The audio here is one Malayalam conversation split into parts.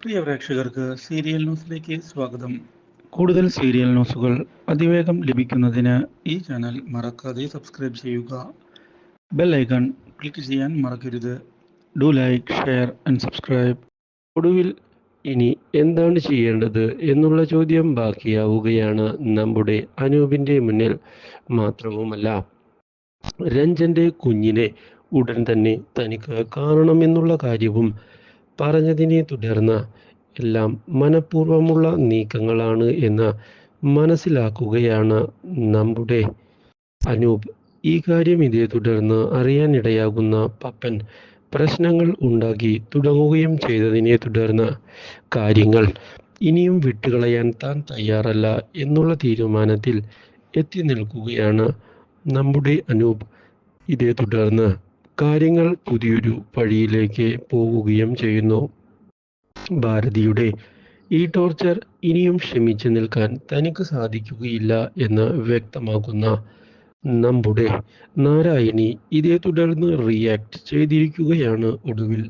പ്രിയ പ്രേക്ഷകർക്ക് സീരിയൽ ന്യൂസിലേക്ക് സ്വാഗതം. കൂടുതൽ സീരിയൽ ന്യൂസുകൾ അതിവേഗം ലഭിക്കുന്നതിന് ഈ ചാനൽ മറക്കാതെ സബ്സ്ക്രൈബ് ചെയ്യുക. ബെൽ ഐക്കൺ ക്ലിക്ക് ചെയ്യാൻ മറക്കരുത്. Do like share and subscribe. ഒടുവിൽ ഇനി എന്താണ് ചെയ്യേണ്ടത് എന്നുള്ള ചോദ്യം ബാക്കിയാവുകയാണ് നമ്മുടെ അനൂപിന്റെ മുന്നിൽ മാത്രവുമല്ല. രഞ്ജന്റെ കുഞ്ഞിനെ ഉടൻ തന്നെ തനിക്ക് കാണണമെന്നുള്ള കാര്യവും പറഞ്ഞതിനെ തുടർന്ന് എല്ലാം മനഃപൂർവമുള്ള നീക്കങ്ങളാണ് എന്ന് മനസ്സിലാക്കുകയാണ് നമ്മുടെ അനൂപ്. ഈ കാര്യം ഇതേ തുടർന്ന് അറിയാനിടയാകുന്ന പപ്പൻ പ്രശ്നങ്ങൾ ഉണ്ടാക്കി തുടങ്ങുകയും ചെയ്തതിനെ തുടർന്ന് കാര്യങ്ങൾ ഇനിയും വിട്ടുകളയാൻ താൻ തയ്യാറല്ല എന്നുള്ള തീരുമാനത്തിൽ എത്തി നിൽക്കുകയാണ് നമ്മുടെ അനൂപ്. ഇതേ തുടർന്ന് കാര്യങ്ങൾ പുതിയൊരു വഴിയിലേക്ക് പോവുകയും ചെയ്യുന്നു. ഭാരതിയുടെ ഈ ടോർച്ചർ ഇനിയും ക്ഷമിച്ചു നിൽക്കാൻ തനിക്ക് സാധിക്കുകയില്ല എന്ന് വ്യക്തമാക്കുന്ന നമ്മുടെ നാരായണി ഇതേ തുടർന്ന് റിയാക്ട് ചെയ്തിരിക്കുകയാണ് ഒടുവിൽ.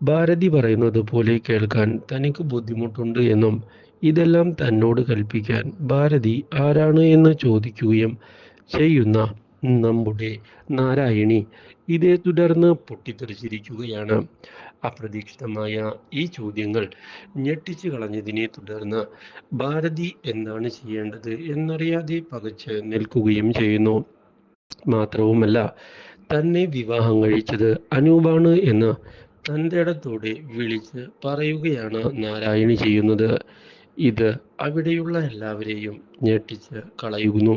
ഭാരതി പറയുന്നത് പോലെ കേൾക്കാൻ തനിക്ക് ബുദ്ധിമുട്ടുണ്ട് എന്നും ഇതെല്ലാം തന്നോട് കൽപ്പിക്കാൻ ഭാരതി ആരാണ് എന്ന് ചോദിക്കുകയും ചെയ്യുന്ന നമ്മുടെ നാരായണി ഇതേ തുടർന്ന് പൊട്ടിത്തെറിച്ചിരിക്കുകയാണ്. അപ്രതീക്ഷിതമായ ഈ ചോദ്യങ്ങൾ ഞെട്ടിച്ചു കളഞ്ഞതിനെ തുടർന്ന് ഭാരതി എന്താണ് ചെയ്യേണ്ടത് എന്നറിയാതെ പകച്ച് നിൽക്കുകയും ചെയ്യുന്നു. മാത്രവുമല്ല തന്നെ വിവാഹം കഴിച്ചത് അനൂപാണ് എന്ന് തന്റെ ഇടത്തോടെ വിളിച്ച് പറയുകയാണ് നാരായണി ചെയ്യുന്നത്. ഇത് അവിടെയുള്ള എല്ലാവരെയും ഞെട്ടിച്ച് കളയുന്നു.